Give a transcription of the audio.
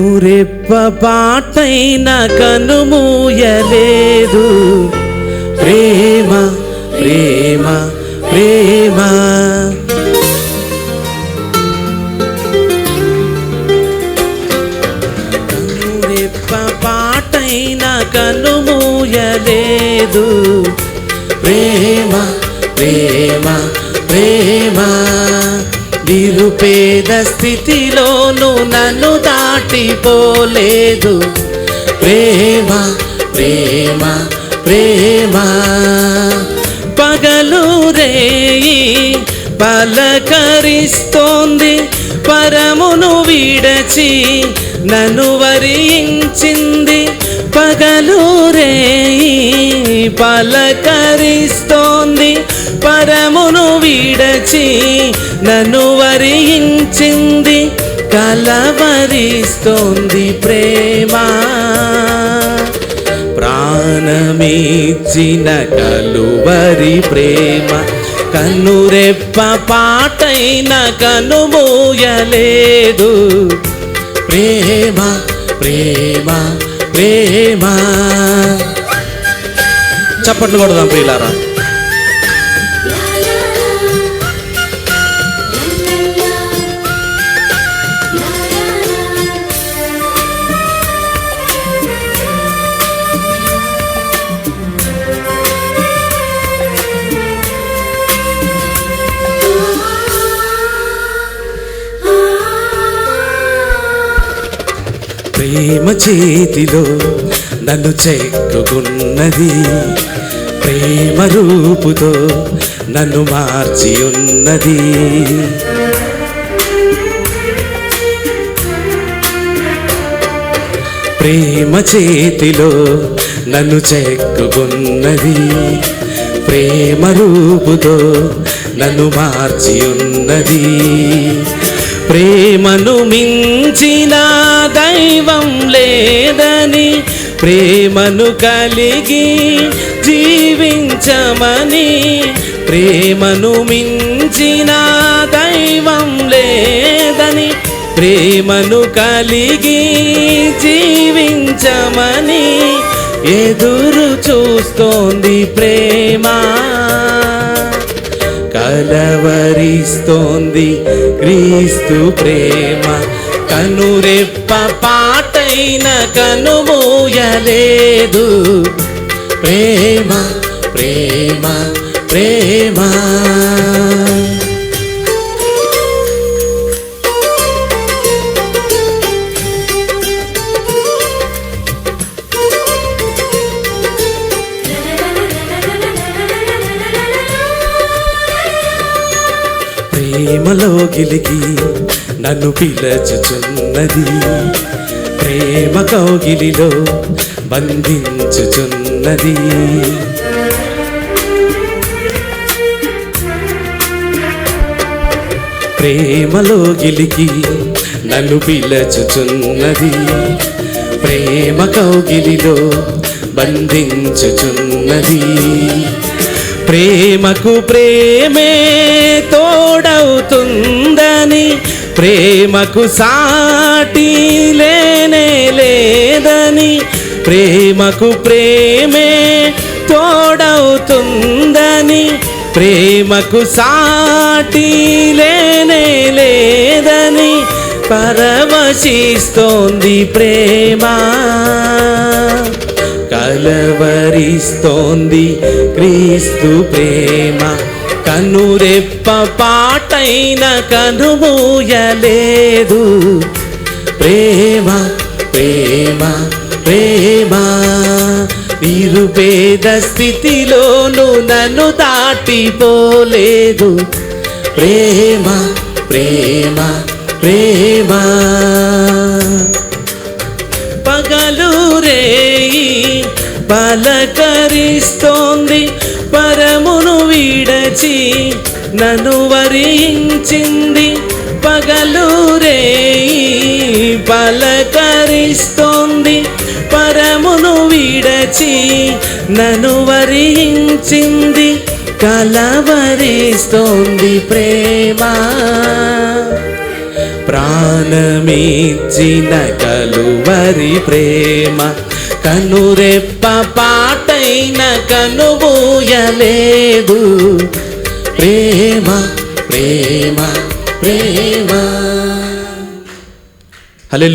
కనురెప్ప పాటైన కనుమూయలేదు. ప్రేమ ప్రేమ ప్రేమ. కనురెప్ప పాటైన కనుమూయలేదు. ప్రేమ ప్రేమ ప్రేమ. నిరుపేద స్థితిలోనూ నన్ను దాటిపోలేదు. ప్రేమ ప్రేమ ప్రేమ. పగలు రేయి పలకరిస్తోంది పరమును విడచి నన్ను వరించింది. పగలు రేయి పలకరిస్తోంది పరమును విడచి నన్ను వరించింది కలవరిస్తోంది ప్రేమ. ప్రాణమిచ్చిన కలువరి ప్రేమ కన్నురెప్ప పాటైన కనుమూయలేదు ప్రేమ ప్రేమ ప్రేమ. చప్పట్లు కొడదాం ప్రియులారా. ప్రేమ చేతిలో నన్ను చెక్కుకున్నది. ప్రేమ రూపుతో నన్ను మార్చి ఉన్నది ప్రేమ చేతిలో నన్ను చెక్కుకున్నది. ప్రేమ రూపుతో నన్ను మార్చి ఉన్నది ప్రేమను మించిన దైవం లేదని ప్రేమను కలిగి జీవించమని ప్రేమను మించిన దైవం లేదని ప్రేమను కలిగి జీవించమని ఎదురు చూస్తోంది ప్రేమ. కలవరిస్తోంది క్రీస్తు ప్రేమ. కనురెప్ప పాటైన కనుమూయలేదు ప్రేమ ప్రేమ ప్రేమ. ప్రేమలో గిలికి నన్ను పిలచుచున్నది. ప్రేమ కౌగిలిలో బంధించుచున్నది. ప్రేమలో గిలికి నన్ను పిలచుచున్నది. ప్రేమ కౌగిలిలో బంధించుచున్నది. ప్రేమకు ప్రేమే తోడ ప్రేమకు సాటి లేనే లేదని ప్రేమకు ప్రేమే తోడవుతుందని ప్రేమకు సాటి లేనే లేదని పరవశిస్తోంది ప్రేమ. కలవరిస్తోంది క్రీస్తు ప్రేమ. కనురెప్ప పాటైన కనుమూయలేదు ప్రేమ ప్రేమ ప్రేమ. నిరుపేద స్థితిలోను నన్ను దాటిపోలేదు. ప్రేమ ప్రేమ ప్రేమ. పగలు పలకరిస్తోంది పరమును వీడచి నన్ను వరించింది. పగలు రేయి పలకరిస్తోంది పరమును వీడచి నన్ను వరించింది. కలవరిస్తోంది ప్రేమ. ప్రాణమిచ్చిన కలువరి ప్రేమ. కనురెప్ప పాటైన కనుబూయలేదు ప్రేమ ప్రేమ ప్రేమ. హలో